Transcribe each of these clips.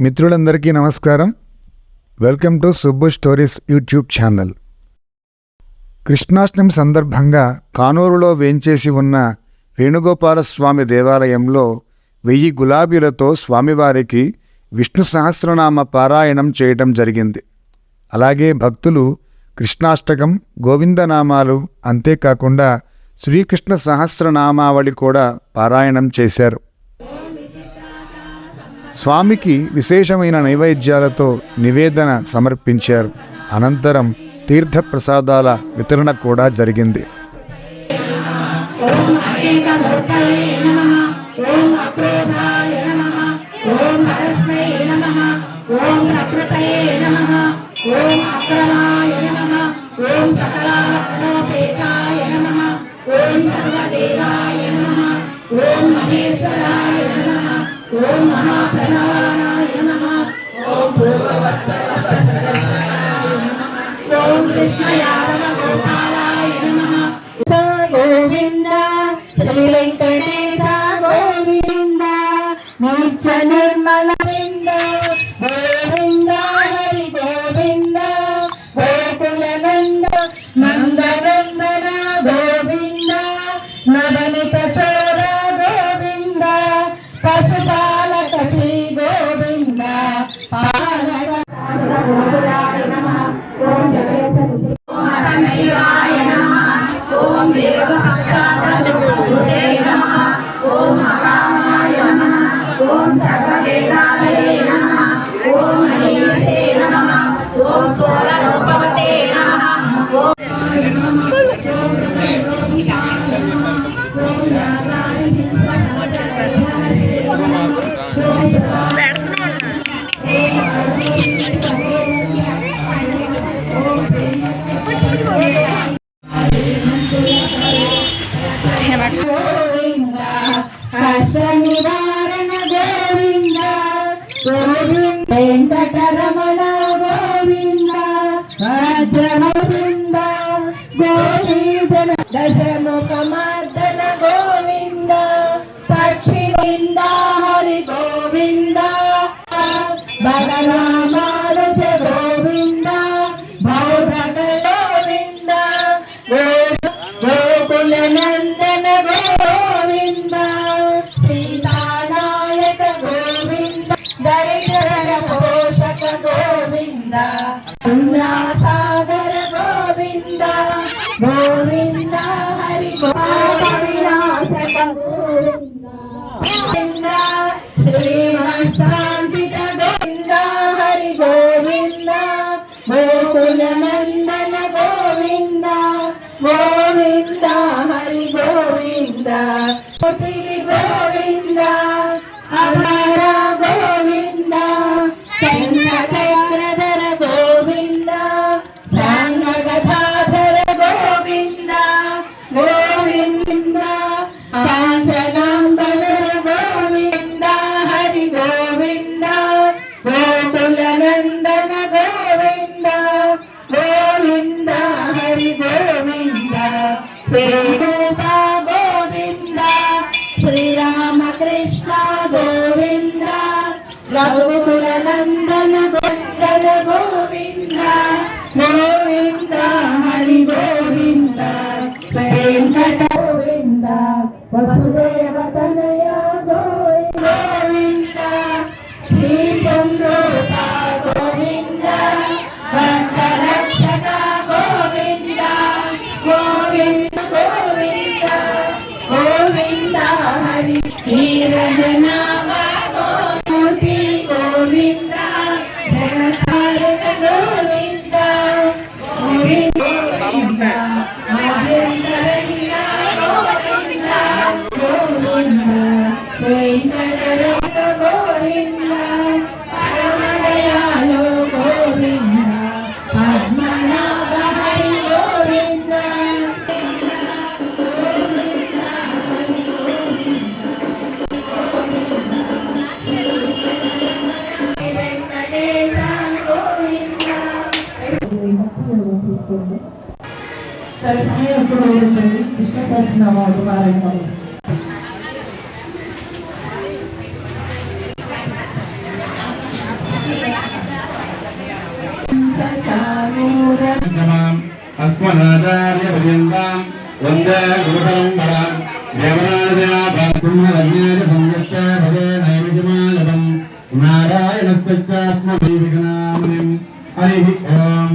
మిత్రులందరికీ నమస్కారం. Welcome to Subbu stories YouTube channel. Krishnashtami సందర్భంగా కానూరులో వేంచేసి ఉన్న వేణుగోపాలస్వామి దేవాలయంలో వెయ్యి గులాబీలతో స్వామివారికి విష్ణు సహస్రనామ పారాయణం చేయటం జరిగింది. అలాగే భక్తులు కృష్ణాష్టకం గోవిందనామాలు అంతేకాకుండా శ్రీకృష్ణ సహస్రనామావళి కూడా పారాయణం చేశారు. స్వామికి విశేషమైన నైవేద్యాలతో నివేదన సమర్పించారు. అనంతరం తీర్థప్రసాదాల వితరణ కూడా జరిగింది. ఓం గోవింద శ్రీ వెంకటేశ గోవింద నిత్య నిర్మల వింద గోవింద హరి గోవింద గోకుల నంద ஓம் சர்வ வேதாலயே நம ஓம் மணியசே நம ஓம் ஸ்தோல ரூபவதே நம ஓம் Hasta mi వెంకటరమణ గోవింద వజ్రమృంద గోవింద? సాగర గోవింద? గోవింద హరి వినాశక గోవింద? శ్రీహస్తాంతిక గోవింద? హరి గోవింద? గోకుల నందన గోవింద? గోవింద హరి గోవింద? గోవింద? రఘుకుల నందన గోవింద గోవింద గోవింద హరి గోవింద వెంకట తరపున వెళ్ళండి కృష్ణ సహస్రనామాలు వారంటారు అస్మదాచార్య పర్యంతం వందే గురుపరంపరాం దేవరాజాజ్ఞాన సంయుక్త హరి ఓం.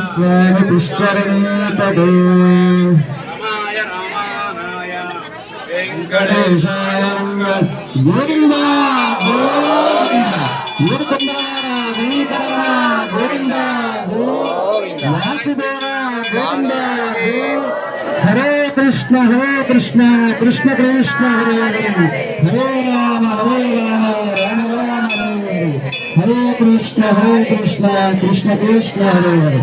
స్వామి పుష్కరణీపదే వెంకటేశాయ గోవింద గోవింద గోవింద హరే కృష్ణ హరే కృష్ణ కృష్ణ కృష్ణ హరే హరే హరే రామ హరే రామ రామ కృష్ణ హరే కృష్ణ కృష్ణ కృష్ణ హరే హరే.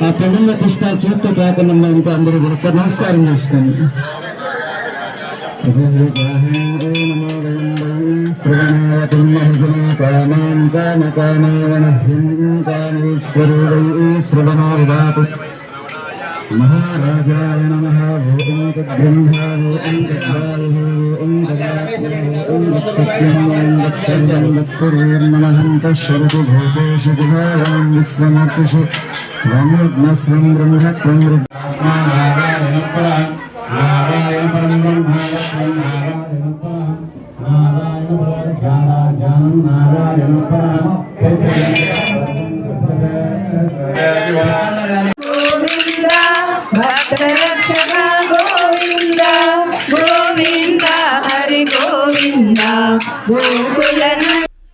ఆ పెళ్ళిళ్ళ కృష్ణ చేతితో కాకుండా ఇంకా అందరూ కూడా నమస్కారం చేసుకోండి శ్రవణోదాతు మహారాజాయ నమ ఓం తద్బ్రహ్మ ఓం తద్వాయు ఓం తదాత్మ ఓం తత్సత్యం ఓం తత్సర్వం తత్పురీర్మణహంత శరతు భూతేషు గుహాయాం విశ్వమూర్తిషు బ్రహ్మస్త్రం బ్రహ్మత్వం నారాయణ పరం నారాయణ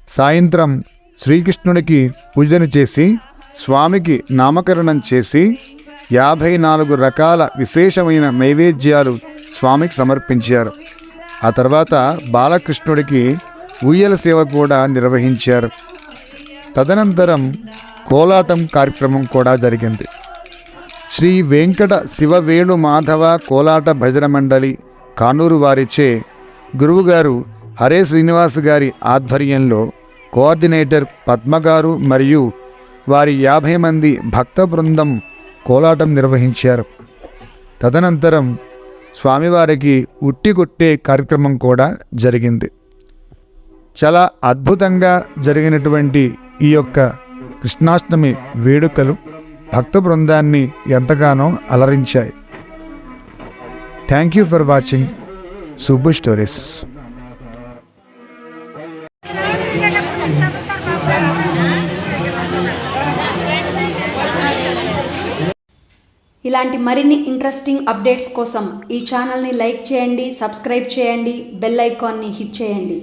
సాయంత్రం శ్రీకృష్ణుడికి పూజను చేసి స్వామికి నామకరణం చేసి యాభై నాలుగు రకాల విశేషమైన నైవేద్యాలు స్వామికి సమర్పించారు. ఆ తర్వాత బాలకృష్ణుడికి ఉయ్యల సేవ కూడా నిర్వహించారు. తదనంతరం కోలాటం కార్యక్రమం కూడా జరిగింది. శ్రీ వెంకట శివవేణు మాధవ కోలాట భజన మండలి కానూరు వారిచే గురువుగారు హరే శ్రీనివాస్ గారి ఆధ్వర్యంలో కోఆర్డినేటర్ పద్మగారు మరియు వారి యాభై మంది భక్త బృందం కోలాటం నిర్వహించారు. తదనంతరం స్వామివారికి ఉట్టి కొట్టే కార్యక్రమం కూడా జరిగింది. చాలా అద్భుతంగా జరిగినటువంటి ఈ యొక్క కృష్ణాష్టమి వేడుకలు భక్త బృందాన్ని ఎంతగానో అలరించాయి. Thank you for watching Subbu stories ఇలాంటి మరిన్ని ఇంట్రెస్టింగ్ అప్డేట్స్ కోసం ఈ ఛానల్ని లైక్ చేయండి సబ్స్క్రైబ్ చేయండి బెల్ ఐకాన్ని హిట్ చేయండి.